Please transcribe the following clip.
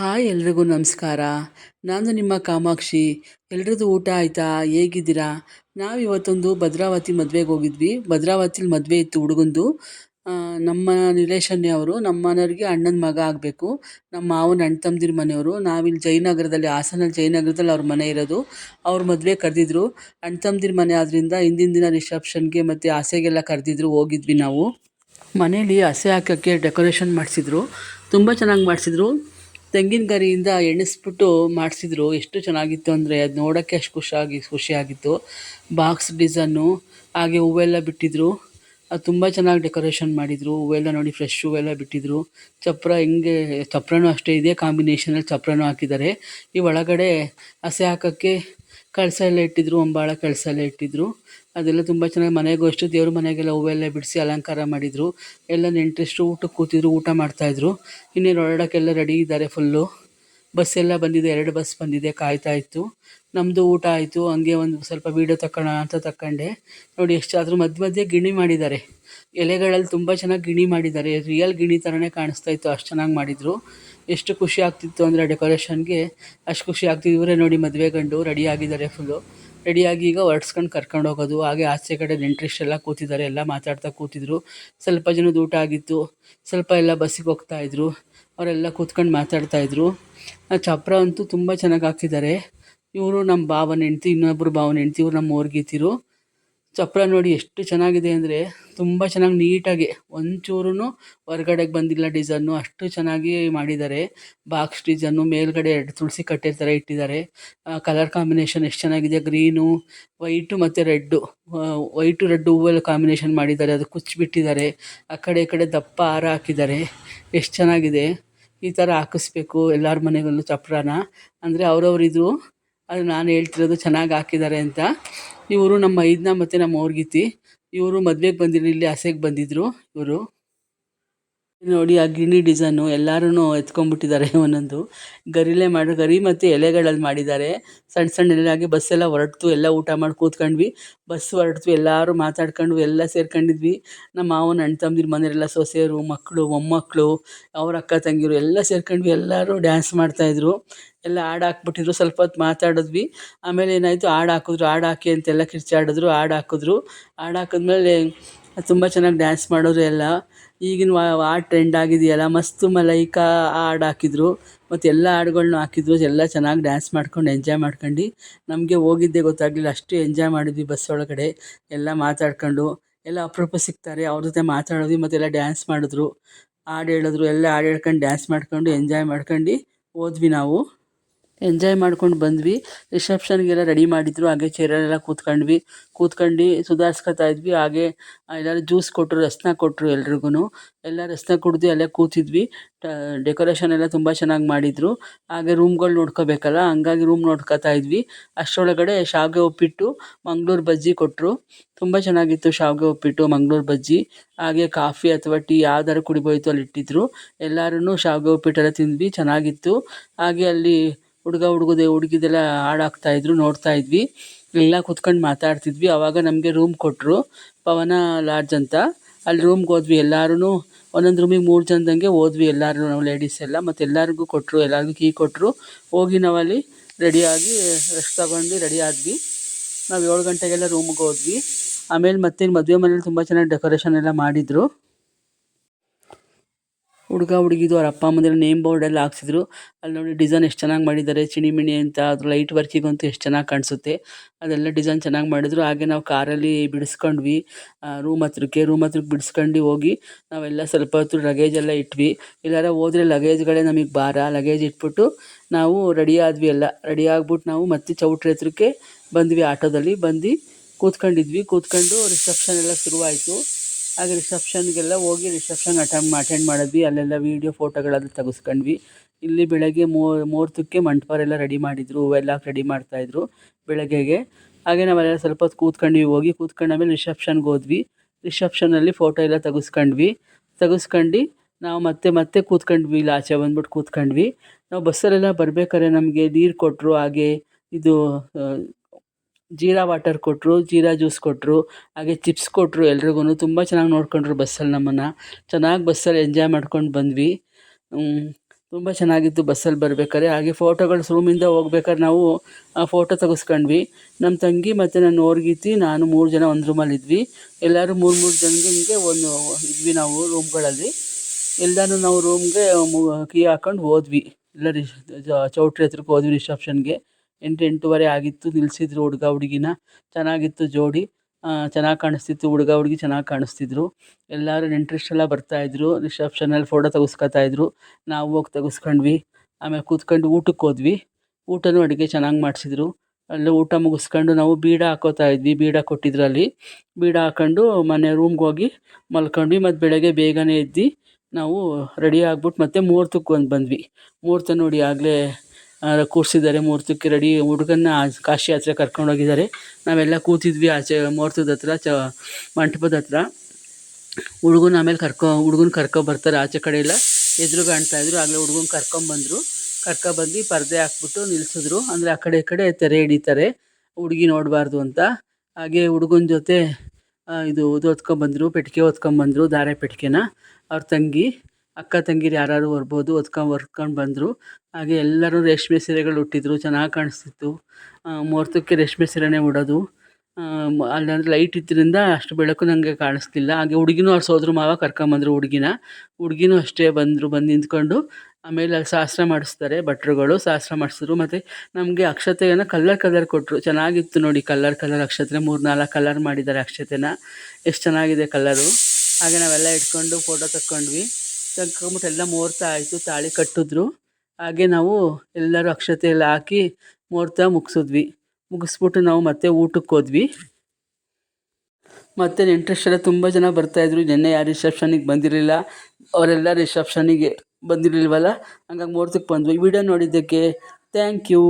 Hi ಎಲ್ರಿಗೂ ನಮಸ್ಕಾರ. ನಾನು ನಿಮ್ಮ ಕಾಮಾಕ್ಷಿ. ಎಲ್ರದ್ದು ಊಟ ಆಯಿತಾ? ಹೇಗಿದ್ದೀರಾ? ನಾವು ಇವತ್ತೊಂದು ಭದ್ರಾವತಿ ಮದುವೆಗೆ ಹೋಗಿದ್ವಿ. ಭದ್ರಾವತಿಲಿ ಮದುವೆ ಇತ್ತು ಹುಡುಗಂದು. ನಮ್ಮ ರಿಲೇಷನ್ನೇ ಅವರು. ನಮ್ಮ ಮನೆಯವ್ರಿಗೆ ಅಣ್ಣನ ಮಗ ಆಗಬೇಕು. ನಮ್ಮ ಮಾವನ ಅಣ್ಣ ತಮ್ಮದಿರ ಮನೆಯವರು. ನಾವಿಲ್ಲಿ ಜಯನಗರದಲ್ಲಿ ಹಾಸನಲ್ಲಿ ಜಯನಗರದಲ್ಲಿ ಅವ್ರ ಮನೆ ಇರೋದು. ಅವ್ರ ಮದುವೆ ಕರೆದಿದ್ರು. ಅಣ್ಣ ತಮ್ಮದಿರ ಮನೆ ಆದ್ದರಿಂದ ಹಿಂದಿನ ದಿನ ರಿಸೆಪ್ಷನ್ಗೆ ಮತ್ತು ಆಸೆಗೆಲ್ಲ ಕರೆದಿದ್ರು, ಹೋಗಿದ್ವಿ ನಾವು. ಮನೇಲಿ ಹಸೆ ಹಾಕೋಕ್ಕೆ ಡೆಕೋರೇಷನ್ ಮಾಡಿಸಿದ್ರು. ತುಂಬ ಚೆನ್ನಾಗಿ ಮಾಡಿಸಿದ್ರು. ತೆಂಗಿನ ಗರಿಯಿಂದ ಎಣಿಸ್ಬಿಟ್ಟು ಮಾಡಿಸಿದ್ರು. ಎಷ್ಟು ಚೆನ್ನಾಗಿತ್ತು ಅಂದರೆ ಅದು ನೋಡೋಕ್ಕೆ ಅಷ್ಟು ಖುಷಿಯಾಗಿ ಖುಷಿಯಾಗಿತ್ತು. ಬಾಕ್ಸ್ ಡಿಸೈನು, ಹಾಗೆ ಹೂವೆಲ್ಲ ಬಿಟ್ಟಿದ್ರು. ಅದು ತುಂಬ ಚೆನ್ನಾಗಿ ಡೆಕೋರೇಷನ್ ಮಾಡಿದರು. ಹೂವೆಲ್ಲ ನೋಡಿ ಫ್ರೆಶ್ ಹೂವೆಲ್ಲ ಬಿಟ್ಟಿದ್ರು. ಚಪ್ಪರ ಹಿಂಗೆ ಚಪ್ಪರನೂ ಅಷ್ಟೇ, ಇದೆ ಕಾಂಬಿನೇಷನಲ್ಲಿ ಚಪ್ಪರನೂ ಹಾಕಿದ್ದಾರೆ. ಈ ಒಳಗಡೆ ಹಸೆ ಹಾಕೋಕ್ಕೆ ಕಳಸ ಎಲ್ಲ ಇಟ್ಟಿದ್ರು ಅಂಬಾಳ ಕಳಸ ಎಲ್ಲ ಇಟ್ಟಿದ್ರು. ಅದೆಲ್ಲ ತುಂಬ ಚೆನ್ನಾಗಿ ಮನೆಗೂ ಅಷ್ಟೇ ದೇವ್ರ ಮನೆಗೆಲ್ಲ ಹೂವೆಲ್ಲ ಬಿಡಿಸಿ ಅಲಂಕಾರ ಮಾಡಿದರು. ಎಲ್ಲ ನೆಂಟರಿಷ್ಟರು ಊಟಕ್ಕೆ ಕೂತಿದ್ರು, ಊಟ ಮಾಡ್ತಾಯಿದ್ರು ಇನ್ನೇನು ಹೊರಡೋಕ್ಕೆಲ್ಲ ರೆಡಿ ಇದ್ದಾರೆ ಫುಲ್ಲು ಬಸ್ ಎಲ್ಲ ಬಂದಿದೆ, ಎರಡು ಬಸ್ ಬಂದಿದೆ, ಕಾಯ್ತಾ ಇತ್ತು. ನಮ್ಮದು ಊಟ ಆಯಿತು, ಹಂಗೆ ಒಂದು ಸ್ವಲ್ಪ ವೀಡಿಯೋ ತಕ್ಕೋಣ ಅಂತ ತಕ್ಕಂಡೆ ನೋಡಿ ಎಷ್ಟು ಅದ್ರ ಮಧ್ಯ ಮಧ್ಯೆ ಗಿಣಿ ಮಾಡಿದ್ದಾರೆ. ಎಲೆಗಳಲ್ಲಿ ತುಂಬ ಚೆನ್ನಾಗಿ ಗಿಣಿ ಮಾಡಿದ್ದಾರೆ. ರಿಯಲ್ ಗಿಣಿ ಥರನೇ ಕಾಣಿಸ್ತಾ ಇತ್ತು, ಅಷ್ಟು ಚೆನ್ನಾಗಿ ಮಾಡಿದರು. ಎಷ್ಟು ಖುಷಿ ಆಗ್ತಿತ್ತು ಅಂದರೆ ಡೆಕೋರೇಷನ್ಗೆ ಅಷ್ಟು ಖುಷಿ ಆಗ್ತಿತ್ತು. ಇವರೇ ನೋಡಿ ಮದುವೆ ಗಂಡು ರೆಡಿ ಆಗಿದ್ದಾರೆ ಫುಲ್ಲು ರೆಡಿಯಾಗಿ ಈಗ ಹೊರಡ್ಸ್ಕೊಂಡು ಕರ್ಕೊಂಡು ಹೋಗೋದು, ಹಾಗೆ ಆಚೆ ಕಡೆ ನೆಂಟ್ರಿಷ್ಟೆಲ್ಲ ಕೂತಿದ್ದಾರೆ, ಎಲ್ಲ ಮಾತಾಡ್ತಾ ಕೂತಿದ್ರು. ಸ್ವಲ್ಪ ಜನದ ಊಟ ಆಗಿತ್ತು, ಸ್ವಲ್ಪ ಎಲ್ಲ ಬಸ್ಸಿಗೆ ಹೋಗ್ತಾಯಿದ್ರು ಅವರೆಲ್ಲ ಕೂತ್ಕೊಂಡು ಮಾತಾಡ್ತಾಯಿದ್ರು ಚಪ್ರ ಅಂತೂ ತುಂಬ ಚೆನ್ನಾಗಿ ಹಾಕಿದ್ದಾರೆ ಇವರು ನಮ್ಮ ಭಾವನ ಹೆಂಡ್ತಿ ಇನ್ನೊಬ್ಬರು ಭಾವನ ಹೆಂಡ್ತಿ ಇವರು ನಮ್ಮ ಓರ್ಗೀತಿರು ಚಪ್ಪರ ನೋಡಿ ಎಷ್ಟು ಚೆನ್ನಾಗಿದೆ ಅಂದರೆ ತುಂಬ ಚೆನ್ನಾಗಿ ನೀಟಾಗಿ ಒಂಚೂರು ಹೊರಗಡೆಗೆ ಬಂದಿಲ್ಲ ಡಿಸೈನು ಅಷ್ಟು ಚೆನ್ನಾಗಿ ಮಾಡಿದ್ದಾರೆ. ಬಾಕ್ಸ್ ಡಿಸೈನು ಮೇಲ್ಗಡೆ ಎರಡು ತುಳಸಿ ಕಟ್ಟೆ ಥರ ಇಟ್ಟಿದ್ದಾರೆ. ಕಲರ್ ಕಾಂಬಿನೇಷನ್ ಎಷ್ಟು ಚೆನ್ನಾಗಿದೆ. ಗ್ರೀನು ವೈಟು ಮತ್ತು ರೆಡ್ಡು ವೈಟು ರೆಡ್ಡು ಹೂವೆಲ್ಲ ಕಾಂಬಿನೇಷನ್ ಮಾಡಿದ್ದಾರೆ. ಅದು ಕುಚ್ಚಿಬಿಟ್ಟಿದ್ದಾರೆ. ಆ ಕಡೆ, ಈ ಕಡೆ ದಪ್ಪ ಹಾರ ಹಾಕಿದ್ದಾರೆ. ಎಷ್ಟು ಚೆನ್ನಾಗಿದೆ. ಈ ಥರ ಹಾಕಿಸ್ಬೇಕು ಎಲ್ಲರ ಮನೆಗಳಲ್ಲೂ ಚಪ್ಪರನ ಅಂದರೆ ಅವ್ರವ್ರಿದ್ರು ಅದು ನಾನು ಹೇಳ್ತಿರೋದು ಚೆನ್ನಾಗಿ ಹಾಕಿದ್ದಾರೆ ಅಂತ. ಇವರು ನಮ್ಮ ಐದನ್ನ ಮತ್ತು ನಮ್ಮ ಅವ್ರ್ಗಿತಿ. ಇವರು ಮದ್ವೆಗೆ ಬಂದಿರಲಿಲ್ಲ ಇಲ್ಲಿ ಆಸೆಗೆ ಬಂದಿದ್ದರು ಇವರು. ನೋಡಿ, ಆ ಗಿಣಿ ಡಿಸೈನು ಎಲ್ಲರೂ ಎತ್ಕೊಂಡ್ಬಿಟ್ಟಿದ್ದಾರೆ ಒಂದೊಂದು ಗರಿಲೆ ಮಾಡಿ, ಗರಿ ಮತ್ತು ಎಲೆಗಳಲ್ಲಿ ಮಾಡಿದ್ದಾರೆ. ಸಣ್ಣ ಸಣ್ಣ ಎಲೆಗಳಾಗಿ ಬಸ್ ಬಸ್ಸೆಲ್ಲ ಹೊರಡ್ತು ಎಲ್ಲ ಊಟ ಮಾಡಿ ಕೂತ್ಕೊಂಡ್ವಿ. ಬಸ್ ಹೊರಡ್ತು ಎಲ್ಲರೂ ಮಾತಾಡ್ಕೊಂಡು ಎಲ್ಲ ಸೇರ್ಕೊಂಡಿದ್ವಿ. ನಮ್ಮ ಮಾವನ, ಅಣ್ಣ ತಮ್ಮದಿರ ಮನೆಯವರೆಲ್ಲ ಸೊಸೆಯರು ಮಕ್ಕಳು ಮೊಮ್ಮಕ್ಕಳು ಅವ್ರ ಅಕ್ಕ ತಂಗಿರು ಎಲ್ಲ ಸೇರ್ಕೊಂಡ್ವಿ. ಎಲ್ಲರೂ ಡ್ಯಾನ್ಸ್ ಮಾಡ್ತಾಯಿದ್ರು ಎಲ್ಲ ಹಾಡು ಹಾಕ್ಬಿಟ್ಟಿದ್ರು, ಸ್ವಲ್ಪ ಹೊತ್ತು ಮಾತಾಡಿದ್ವಿ. ಆಮೇಲೆ ಏನಾಯಿತು, ಹಾಡು ಹಾಕಿದ್ರು, ಹಾಡು ಹಾಕಿ ಅಂತೆಲ್ಲ ಕಿರ್ಚಾಡಿದ್ರು, ಹಾಡು ಹಾಕಿದ್ರು. ಹಾಡು ಹಾಕಿದ್ಮೇಲೆ ತುಂಬ ಚೆನ್ನಾಗಿ ಡ್ಯಾನ್ಸ್ ಮಾಡೋರು ಎಲ್ಲ. ಈಗಿನ ಆ ಟ್ರೆಂಡ್ ಆಗಿದೆಯಲ್ಲ, ಮಸ್ತು ಮಲೈಕಾ ಹಾಡು ಹಾಕಿದ್ರು, ಮತ್ತು ಎಲ್ಲ ಹಾಡುಗಳ್ನು ಹಾಕಿದ್ರು, ಎಲ್ಲ ಚೆನ್ನಾಗಿ ಡ್ಯಾನ್ಸ್ ಮಾಡ್ಕೊಂಡು ಎಂಜಾಯ್ ಮಾಡ್ಕೊಂಡು. ನಮಗೆ ಹೋಗಿದ್ದೇ ಗೊತ್ತಾಗಲಿಲ್ಲ, ಅಷ್ಟು ಎಂಜಾಯ್ ಮಾಡಿದ್ವಿ ಬಸ್ ಒಳಗಡೆ. ಎಲ್ಲ ಮಾತಾಡ್ಕೊಂಡು, ಎಲ್ಲ ಅಪರೂಪ ಸಿಗ್ತಾರೆ, ಅವ್ರ ಜೊತೆ ಮಾತಾಡಿದ್ವಿ ಮತ್ತೆಲ್ಲ ಡ್ಯಾನ್ಸ್ ಮಾಡಿದ್ರು. ಹಾಡು ಹೇಳಿದ್ರು, ಎಲ್ಲ ಹಾಡು ಹೇಳ್ಕೊಂಡು ಡ್ಯಾನ್ಸ್ ಮಾಡ್ಕೊಂಡು ಎಂಜಾಯ್ ಮಾಡ್ಕೊಂಡು ಹೋದ್ವಿ ನಾವು. ಎಂಜಾಯ್ ಮಾಡ್ಕೊಂಡು ಬಂದ್ವಿ. ರಿಸೆಪ್ಷನ್ಗೆಲ್ಲ ರೆಡಿ ಮಾಡಿದ್ರು. ಹಾಗೆ ಚೇರಲ್ಲೆಲ್ಲ ಕೂತ್ಕೊಂಡ್ವಿ. ಕೂತ್ಕೊಂಡು ಸುಧಾರಿಸ್ಕೊತಾ ಇದ್ವಿ. ಹಾಗೆ ಎಲ್ಲರೂ ಜ್ಯೂಸ್ ಕೊಟ್ಟರು ರಸ್ನ ಕೊಟ್ಟರು ಎಲ್ರಿಗೂ ಎಲ್ಲ ರಸ್ನ ಕುಡಿದು ಅಲ್ಲೇ ಕೂತಿದ್ವಿ. ಡೆಕೋರೇಷನ್ ಎಲ್ಲ ತುಂಬ ಚೆನ್ನಾಗಿ ಮಾಡಿದರು. ಹಾಗೆ ರೂಮ್ಗಳು ನೋಡ್ಕೋಬೇಕಲ್ಲ? ಹಂಗಾಗಿ ರೂಮ್ ನೋಡ್ಕೊತಾ ಇದ್ವಿ. ಅಷ್ಟರೊಳಗಡೆ ಶಾವಿಗೆ ಉಪ್ಪಿಟ್ಟು, ಮಂಗ್ಳೂರು ಬಜ್ಜಿ ಕೊಟ್ಟರು ತುಂಬ ಚೆನ್ನಾಗಿತ್ತು ಶಾವಿಗೆ ಉಪ್ಪಿಟ್ಟು, ಮಂಗ್ಳೂರು ಬಜ್ಜಿ. ಹಾಗೆ ಕಾಫಿ ಅಥವಾ ಟೀ ಯಾವ್ದಾದ್ರು ಕುಡಿಬೋಯ್ತು ಅಲ್ಲಿ ಇಟ್ಟಿದ್ರು ಎಲ್ಲರೂ ಶಾವಿಗೆ ಉಪ್ಪಿಟ್ಟೆಲ್ಲ ತಿಂದ್ವಿ. ಚೆನ್ನಾಗಿತ್ತು. ಹಾಗೆ ಅಲ್ಲಿ ಹುಡುಗ ಹುಡುಗದೆ ಹುಡುಗಿದೆಲ್ಲ ಹಾಡು ಹಾಕ್ತಾಯಿದ್ರು ನೋಡ್ತಾ ಇದ್ವಿ. ಎಲ್ಲ ಕುತ್ಕೊಂಡು ಮಾತಾಡ್ತಿದ್ವಿ. ಆವಾಗ ನಮಗೆ ರೂಮ್ ಕೊಟ್ಟರು ಪವನ ಲಾಡ್ಜ್ ಅಂತ. ಅಲ್ಲಿ ರೂಮ್ಗೆ ಹೋದ್ವಿ. ಎಲ್ಲರೂ ಒಂದೊಂದು ರೂಮಿಗೆ ಮೂರು ಜನದಂಗೆ ಹೋದ್ವಿ ಎಲ್ಲರೂ ನಾವು ಲೇಡೀಸ್ ಎಲ್ಲ. ಮತ್ತು ಎಲ್ಲರಿಗೂ ಕೊಟ್ಟರು ಎಲ್ಲರಿಗೂ ಕೀ ಕೊಟ್ಟರು ಹೋಗಿ ನಾವಲ್ಲಿ ರೆಡಿಯಾಗಿ ರೆಸ್ಟ್ ತಗೊಂಡು ರೆಡಿ ಆದ್ವಿ. ನಾವು ಏಳು ಗಂಟೆಗೆಲ್ಲ ರೂಮ್ಗೆ ಹೋದ್ವಿ. ಆಮೇಲೆ ಮತ್ತೆ ಮದುವೆ ಮನೇಲಿ ತುಂಬ ಚೆನ್ನಾಗಿ ಡೆಕೋರೇಷನ್ ಎಲ್ಲ ಮಾಡಿದರು. ಹುಡುಗ ಹುಡುಗಿದು ಅವ್ರ ಅಪ್ಪ ಅಮ್ಮಂದಿರ ನೇಮ್ ಬೋರ್ಡ್ ಎಲ್ಲ ಹಾಕ್ಸಿದ್ರು. ಅಲ್ಲಿ ನೋಡಿ ಡಿಸೈನ್ ಎಷ್ಟು ಚೆನ್ನಾಗಿ ಮಾಡಿದ್ದಾರೆ, ಚಿಣಿಮಿಣಿ ಅಂತ ಅದ್ರ ಲೈಟ್ ವರ್ಕಿಗಂತೂ ಎಷ್ಟು ಚೆನ್ನಾಗಿ ಕಾಣಿಸುತ್ತೆ. ಅದೆಲ್ಲ ಡಿಸೈನ್ ಚೆನ್ನಾಗಿ ಮಾಡಿದ್ರು. ಹಾಗೆ ನಾವು ಕಾರಲ್ಲಿ ಬಿಡಿಸ್ಕೊಂಡ್ವಿ. ರೂಮ್ ಹತ್ರಕ್ಕೆ ರೂಮ್ ಹತ್ರಕ್ಕೆ ಬಿಡಿಸ್ಕೊಂಡು ಹೋಗಿ ನಾವೆಲ್ಲ ಸ್ವಲ್ಪ ಹೊತ್ತು ಲಗೇಜ್ ಎಲ್ಲ ಇಟ್ವಿ. ಇಲ್ಲಾರ ಹೋದ್ರೆ ಲಗೇಜ್ಗಳೇ ನಮಗೆ ಭಾರ. ಲಗೇಜ್ ಇಟ್ಬಿಟ್ಟು ನಾವು ರೆಡಿ ಆದ್ವಿ ಎಲ್ಲ. ರೆಡಿ ಆಗ್ಬಿಟ್ಟು ನಾವು ಮತ್ತೆ ಚೌಟ್ರಿ ಹತ್ರಕ್ಕೆ ಬಂದ್ವಿ ಆಟೋದಲ್ಲಿ. ಬಂದು ಕೂತ್ಕೊಂಡಿದ್ವಿ. ಕೂತ್ಕೊಂಡು ರಿಸೆಪ್ಷನ್ ಎಲ್ಲ ಶುರುವಾಯಿತು. ಹಾಗೆ ರಿಸೆಪ್ಷನ್ಗೆಲ್ಲ ಹೋಗಿ ರಿಸೆಪ್ಷನ್ ಅಟೆಂಡ್ ಅಟೆಂಡ್ ಮಾಡಿದ್ವಿ. ಅಲ್ಲೆಲ್ಲ ವೀಡಿಯೋ ಫೋಟೋಗಳೆಲ್ಲ ತೆಗೆಸ್ಕೊಂಡ್ವಿ. ಇಲ್ಲಿ ಬೆಳಗ್ಗೆ ಮುಹೂರ್ತಕ್ಕೆ ಮಂಟಪರೆಲ್ಲ ರೆಡಿ ಮಾಡಿದರು. ಹೂವೆಲ್ಲ ರೆಡಿ ಮಾಡ್ತಾಯಿದ್ರು ಬೆಳಗ್ಗೆಗೆ. ಹಾಗೆ ನಾವೆಲ್ಲ ಸ್ವಲ್ಪ ಹೊತ್ತು ಕೂತ್ಕೊಂಡ್ವಿ ಹೋಗಿ. ಕೂತ್ಕೊಂಡಾಮೇಲೆ ರಿಸೆಪ್ಷನ್ಗೆ ಹೋದ್ವಿ. ರಿಸೆಪ್ಷನಲ್ಲಿ ಫೋಟೋ ಎಲ್ಲ ತೆಗೆಸ್ಕೊಂಡ್ವಿ. ತೆಗೆಸ್ಕೊಂಡು ನಾವು ಮತ್ತೆ ಮತ್ತೆ ಕೂತ್ಕೊಂಡ್ವಿ. ಇಲ್ಲಿ ಆಚೆ ಬಂದ್ಬಿಟ್ಟು ಕೂತ್ಕೊಂಡ್ವಿ. ನಾವು ಬಸ್ಸಲ್ಲೆಲ್ಲ ಬರ್ಬೇಕಾದ್ರೆ ನಮಗೆ ನೀರು ಕೊಟ್ಟರು ಹಾಗೆ ಇದು ಜೀರಾ ವಾಟರ್ ಕೊಟ್ಟರು ಜೀರಾ ಜ್ಯೂಸ್ ಕೊಟ್ಟರು ಹಾಗೆ ಚಿಪ್ಸ್ ಕೊಟ್ಟರು ಎಲ್ರಿಗೂ ತುಂಬ ಚೆನ್ನಾಗಿ ನೋಡ್ಕೊಂಡ್ರು ಬಸ್ಸಲ್ಲಿ ನಮ್ಮನ್ನು. ಚೆನ್ನಾಗಿ ಬಸ್ಸಲ್ಲಿ ಎಂಜಾಯ್ ಮಾಡ್ಕೊಂಡು ಬಂದ್ವಿ. ತುಂಬ ಚೆನ್ನಾಗಿತ್ತು ಬಸ್ಸಲ್ಲಿ ಬರ್ಬೇಕಾದ್ರೆ. ಹಾಗೆ ಫೋಟೋಗಳು ರೂಮಿಂದ ಹೋಗ್ಬೇಕಾದ್ರೆ ನಾವು ಆ ಫೋಟೋ ತೆಗೆಸ್ಕೊಂಡ್ವಿ. ನಮ್ಮ ತಂಗಿ ಮತ್ತು ನನ್ನ ಓರ್ಗಿತಿ ನಾನು ಮೂರು ಜನ ಒಂದು ರೂಮಲ್ಲಿ ಇದ್ವಿ. ಎಲ್ಲರೂ ಮೂರು ಮೂರು ಜನಕ್ಕೆ ಒಂದು ಇದ್ವಿ ನಾವು ರೂಮ್ಗಳಲ್ಲಿ. ಎಲ್ಲರೂ ನಾವು ರೂಮ್ಗೆ ಕೀ ಹಾಕೊಂಡು ಹೋದ್ವಿ. ಎಲ್ಲ ರಿಶ್ ಚೌಟ್ರಿ ಹತ್ರಕ್ಕೆ ಹೋದ್ವಿ ರಿಸೆಪ್ಷನ್ಗೆ. ಎಂಟು ಎಂಟೂವರೆ ಆಗಿತ್ತು ನಿಲ್ಲಿಸಿದ್ರು ಹುಡುಗ ಹುಡುಗಿನ. ಚೆನ್ನಾಗಿತ್ತು ಜೋಡಿ. ಚೆನ್ನಾಗಿ ಕಾಣಿಸ್ತಿತ್ತು ಹುಡುಗ ಹುಡುಗಿ, ಚೆನ್ನಾಗಿ ಕಾಣಿಸ್ತಿದ್ರು. ಎಲ್ಲರೂ ನೆಂಟ್ರಿಷ್ಟೆಲ್ಲ ಬರ್ತಾಯಿದ್ರು ರಿಸೆಪ್ಷನಲ್ಲಿ ಫೋಟೋ ತೆಗೆಸ್ಕೊತಾಯಿದ್ರು ನಾವು ಹೋಗಿ ತೆಗೆಸ್ಕೊಂಡ್ವಿ. ಆಮೇಲೆ ಕೂತ್ಕೊಂಡು ಊಟಕ್ಕೆ ಹೋದ್ವಿ. ಊಟನೂ ಅಡುಗೆ ಚೆನ್ನಾಗಿ ಮಾಡಿಸಿದ್ರು. ಅಲ್ಲಿ ಊಟ ಮುಗಿಸ್ಕೊಂಡು ನಾವು ಬೀಡ ಹಾಕೋತಾ ಇದ್ವಿ, ಬೀಡ ಕೊಟ್ಟಿದ್ರು ಅಲ್ಲಿ. ಬೀಡ ಹಾಕೊಂಡು ಮನೆ ರೂಮ್ಗೆ ಹೋಗಿ ಮಲ್ಕೊಂಡ್ವಿ ಮತ್ತು ಬೆಳಗ್ಗೆ ಬೇಗನೆ ಎದ್ದು ನಾವು ರೆಡಿ ಆಗ್ಬಿಟ್ಟು ಮತ್ತೆ ಮುಹೂರ್ತಕ್ಕೆ ಒಂದು ಬಂದ್ವಿ. ಮುಹೂರ್ತ ನೋಡಿ ಆಗಲೇ ಕೂರಿಸಿದ್ದಾರೆ ಮುಹೂರ್ತಕ್ಕೆ ರೆಡಿ ಹುಡುಗನ್ನ ಕಾಶಿ ಯಾತ್ರೆ ಕರ್ಕೊಂಡು ಹೋಗಿದ್ದಾರೆ. ನಾವೆಲ್ಲ ಕೂತಿದ್ವಿ ಆಚೆ ಮುಹೂರ್ತದ ಹತ್ರ, ಚ, ಮಂಟಪದ ಹತ್ರ. ಹುಡುಗನ ಆಮೇಲೆ ಕರ್ಕೊ, ಹುಡುಗನ ಕರ್ಕೊಬರ್ತಾರೆ ಆಚೆ ಕಡೆ ಎಲ್ಲ. ಎದುರು ಕಾಣ್ತಾಯಿದ್ರು ಆಗಲೇ ಹುಡುಗನ ಕರ್ಕೊಂಬಂದರು ಕರ್ಕೊಬಂದು ಪರದೆ ಹಾಕ್ಬಿಟ್ಟು ನಿಲ್ಸಿದ್ರು. ಅಂದರೆ ಆ ಕಡೆ ಈ ಕಡೆ ತೆರೆ ಹಿಡಿತಾರೆ. ಹುಡುಗಿ ನೋಡಬಾರ್ದು ಅಂತ. ಹಾಗೆ ಹುಡುಗನ ಜೊತೆ ಇದು ಇದು ಹೊತ್ಕೊಂಬಂದ್ರು ಪೆಟ್ಟಿಗೆ ಹೊತ್ಕೊಂಬಂದ್ರು ಧಾರೆ ಪೆಟ್ಟಿಗೆನ ಅವ್ರ ತಂಗಿ ಅಕ್ಕ ತಂಗಿರು ಯಾರಾದ್ರು ಬರ್ಬೋದು, ಹೊತ್ಕೊಂಡು ಹೊರ್ಕೊಂಡು ಬಂದರು. ಹಾಗೆ ಎಲ್ಲರೂ ರೇಷ್ಮೆ ಸೀರೆಗಳು ಉಟ್ಟಿದ್ರು, ಚೆನ್ನಾಗಿ ಕಾಣಿಸ್ತಿತ್ತು. ಮುಹೂರ್ತಕ್ಕೆ ರೇಷ್ಮೆ ಸೀರೆನೇ ಉಡೋದು. ಅಲ್ಲಂದ್ರೆ ಲೈಟ್ ಇದ್ದರಿಂದ ಅಷ್ಟು ಬೆಳಕು ನನಗೆ ಕಾಣಿಸ್ತಿಲ್ಲ ಹಾಗೆ ಹುಡುಗಿನೂ ಅವ್ರು ಸೋದ್ರು ಮಾವ ಕರ್ಕೊಂಬಂದ್ರು ಹುಡುಗಿನ. ಹುಡುಗಿನೂ ಅಷ್ಟೇ ಬಂದರು, ಬಂದು ನಿಂತ್ಕೊಂಡು. ಆಮೇಲೆ ಅಲ್ಲಿ ಶಾಸ್ತ್ರ ಮಾಡಿಸ್ತಾರೆ ಭಟ್ರುಗಳು ಶಾಸ್ತ್ರ ಮಾಡಿಸಿದ್ರು. ಮತ್ತು ನಮಗೆ ಅಕ್ಷತೆಯನ್ನು ಕಲ್ಲರ್ ಕಲರ್ ಕೊಟ್ಟರು ಚೆನ್ನಾಗಿತ್ತು ನೋಡಿ ಕಲ್ಲರ್ ಕಲರ್ ಅಕ್ಷತೆ. ಮೂರು ನಾಲ್ಕು ಕಲರ್ ಮಾಡಿದ್ದಾರೆ ಅಕ್ಷತೆನ. ಎಷ್ಟು ಚೆನ್ನಾಗಿದೆ ಕಲರು. ಹಾಗೆ ನಾವೆಲ್ಲ ಇಟ್ಕೊಂಡು ಫೋಟೋ ತಕ್ಕೊಂಡ್ವಿ. ತಕ್ಕೊಂಬಿಟ್ಟು ಎಲ್ಲ ಮುಹೂರ್ತ ಆಯಿತು, ತಾಳಿ ಕಟ್ಟಿದ್ರು. ಹಾಗೆ ನಾವು ಎಲ್ಲರೂ ಅಕ್ಷತೆ ಎಲ್ಲ ಹಾಕಿ ಮುಹೂರ್ತ ಮುಗಿಸಿದ್ವಿ. ಮುಗಿಸ್ಬಿಟ್ಟು ನಾವು ಮತ್ತೆ ಊಟಕ್ಕೆ ಹೋದ್ವಿ. ಮತ್ತು ನೆಂಟರಿಷ್ಟೆಲ್ಲ ತುಂಬ ಜನ ಬರ್ತಾಯಿದ್ರು ನೆನ್ನೆ ಯಾರು ರಿಸೆಪ್ಷನಿಗೆ ಬಂದಿರಲಿಲ್ಲ. ಅವರೆಲ್ಲ ರಿಸೆಪ್ಷನಿಗೆ ಬಂದಿರಲಿಲ್ವಲ್ಲ? ಹಂಗಾಗಿ ಮುಹೂರ್ತಕ್ಕೆ ಬಂದ್ವಿ. ವಿಡಿಯೋ ನೋಡಿದ್ದಕ್ಕೆ ಥ್ಯಾಂಕ್ ಯು.